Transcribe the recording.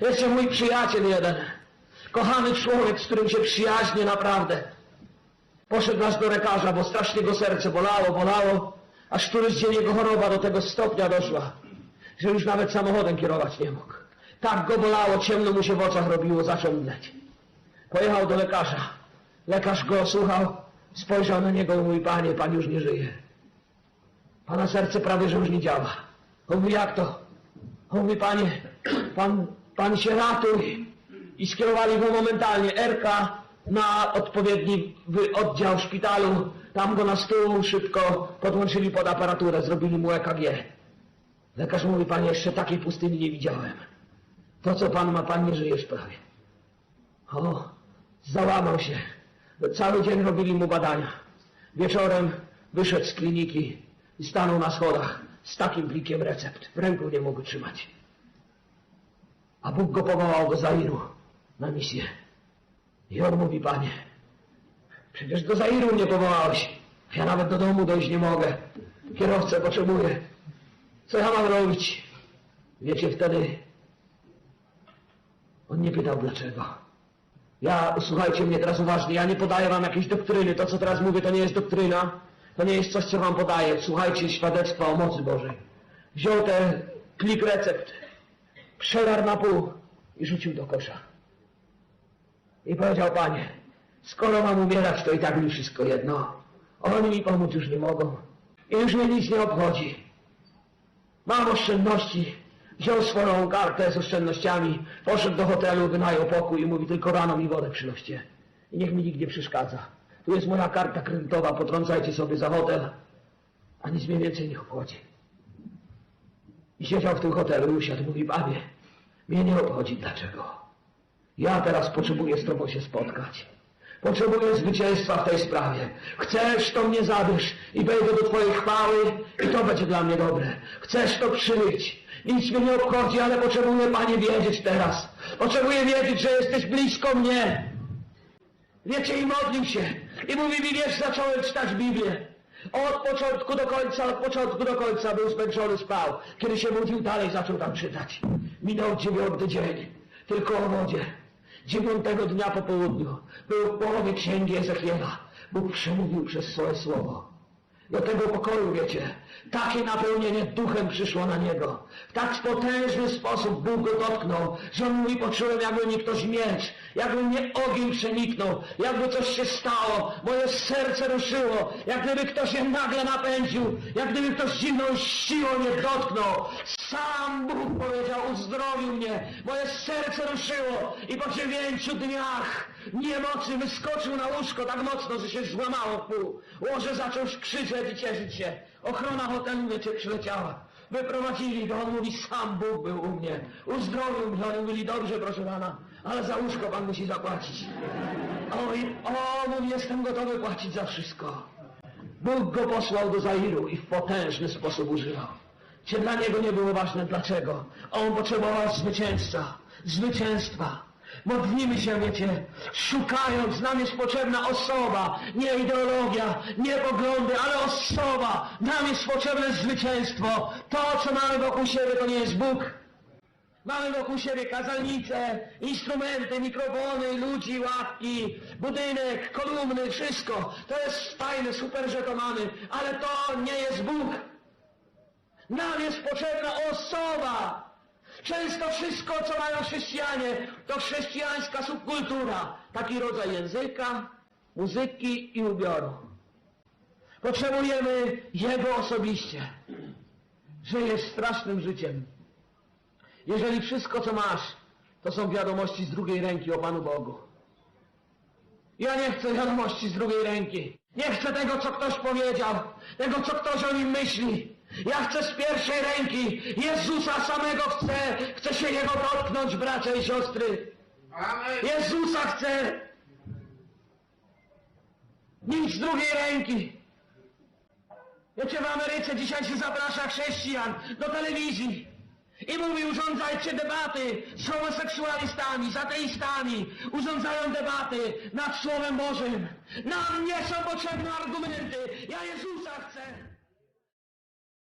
Jeszcze mój przyjaciel jeden, kochany człowiek, z którym się przyjaźnię naprawdę. Poszedł nas do lekarza, bo strasznie go serce bolało, bolało, aż któryś dzień jego choroba do tego stopnia doszła, że już nawet samochodem kierować nie mógł. Tak go bolało, ciemno mu się w oczach robiło, zaczął mleć. Pojechał do lekarza. Lekarz go słuchał, spojrzał na niego i mówi, panie, pan już nie żyje. Pana serce prawie, że już nie działa. On mówi, jak to? On mówi, panie, pan, pan się ratuj. I skierowali go momentalnie, Erka, na odpowiedni oddział szpitalu. Tam go na stół szybko podłączyli pod aparaturę, zrobili mu EKG. Lekarz mówi, panie, jeszcze takiej pustyni nie widziałem. To, co pan ma, pan nie żyjesz prawie. O, załamał się. Cały dzień robili mu badania. Wieczorem wyszedł z kliniki i stanął na schodach z takim plikiem recept. W ręku nie mógł trzymać. A Bóg go powołał do Zairu na misję. I on mówi, panie, przecież do Zairu mnie powołałeś. Ja nawet do domu dojść nie mogę. Kierowcę potrzebuję. Co ja mam robić? Wiecie, wtedy on nie pytał dlaczego. Ja, słuchajcie mnie teraz uważnie, ja nie podaję wam jakiejś doktryny. To, co teraz mówię, to nie jest doktryna. To nie jest coś, co wam podaję. Słuchajcie świadectwa o mocy Bożej. Wziął ten plik recept, przedarł na pół i rzucił do kosza. I powiedział, panie, skoro mam umierać, to i tak mi wszystko jedno. Oni mi pomóc już nie mogą. I już mnie nic nie obchodzi. Mam oszczędności. Wziął swoją kartę z oszczędnościami, poszedł do hotelu, wynajął pokój i mówi tylko rano mi wodę przynoście. I niech mi nikt nie przeszkadza. Tu jest moja karta kredytowa, potrącajcie sobie za hotel, a nic mnie więcej nie obchodzi. I siedział w tym hotelu i usiadł, mówi, panie, mnie nie obchodzi dlaczego. Ja teraz potrzebuję z tobą się spotkać. Potrzebuję zwycięstwa w tej sprawie. Chcesz, to mnie zabierz i wejdę do twojej chwały i to będzie dla mnie dobre. Chcesz to przyjąć. Nic mnie nie obchodzi, ale potrzebuję, Panie, wiedzieć teraz. Potrzebuję wiedzieć, że jesteś blisko mnie. Wiecie, i modlił się. I mówi mi, wiesz, zacząłem czytać Biblię. Od początku do końca, od początku do końca był zmęczony, spał. Kiedy się budził, dalej zaczął tam czytać. Minął dziewiąty dzień, tylko o wodzie. Dziewiątego dnia po południu był w połowie księgi Ezechiela. Bóg przemówił przez swoje słowo. Do tego pokoju, wiecie, takie napełnienie duchem przyszło na niego. W tak potężny sposób Bóg go dotknął, że on mówi, poczułem jakby mi ktoś miecz, jakby mnie ogień przeniknął, jakby coś się stało, moje serce ruszyło, jak gdyby ktoś je nagle napędził, jak gdyby ktoś zimną siłą mnie dotknął. Sam Bóg powiedział, uzdrowił mnie, moje serce ruszyło i po dziewięciu dniach niemocy wyskoczył na łóżko tak mocno, że się złamało w pół. Łoże zaczął krzyczeć i cieszyć się. Ochrona hotelu, wiecie, przyleciała. Wyprowadzili go, on mówi, sam Bóg był u mnie. Uzdrowił mnie, oni mówili, dobrze, proszę pana, ale za łóżko pan musi zapłacić. Oj, o, mówi, jestem gotowy płacić za wszystko. Bóg go posłał do Zairu i w potężny sposób używał. Czy dla niego nie było ważne dlaczego? On potrzebował zwycięzca, zwycięstwa. Modlimy się, wiecie, szukając, nam jest potrzebna osoba, nie ideologia, nie poglądy, ale osoba. Nam jest potrzebne zwycięstwo. To, co mamy wokół siebie, to nie jest Bóg. Mamy wokół siebie kazalnice, instrumenty, mikrofony, ludzi, ławki, budynek, kolumny, wszystko. To jest fajne, super, że to mamy, ale to nie jest Bóg. Nam jest potrzebna osoba. Często wszystko, co mają chrześcijanie, to chrześcijańska subkultura. Taki rodzaj języka, muzyki i ubioru. Potrzebujemy Jego osobiście. Żyjesz strasznym życiem. Jeżeli wszystko, co masz, to są wiadomości z drugiej ręki o Panu Bogu. Ja nie chcę wiadomości z drugiej ręki. Nie chcę tego, co ktoś powiedział, tego, co ktoś o nim myśli. Ja chcę z pierwszej ręki. Jezusa samego chcę. Chcę się Jego dotknąć, bracia i siostry. Jezusa chcę. Nic z drugiej ręki. Wiecie, w Ameryce dzisiaj się zaprasza chrześcijan do telewizji i mówi, urządzajcie debaty z homoseksualistami, z ateistami, urządzają debaty nad Słowem Bożym. Nam nie są potrzebne argumenty. Ja Jezusa chcę.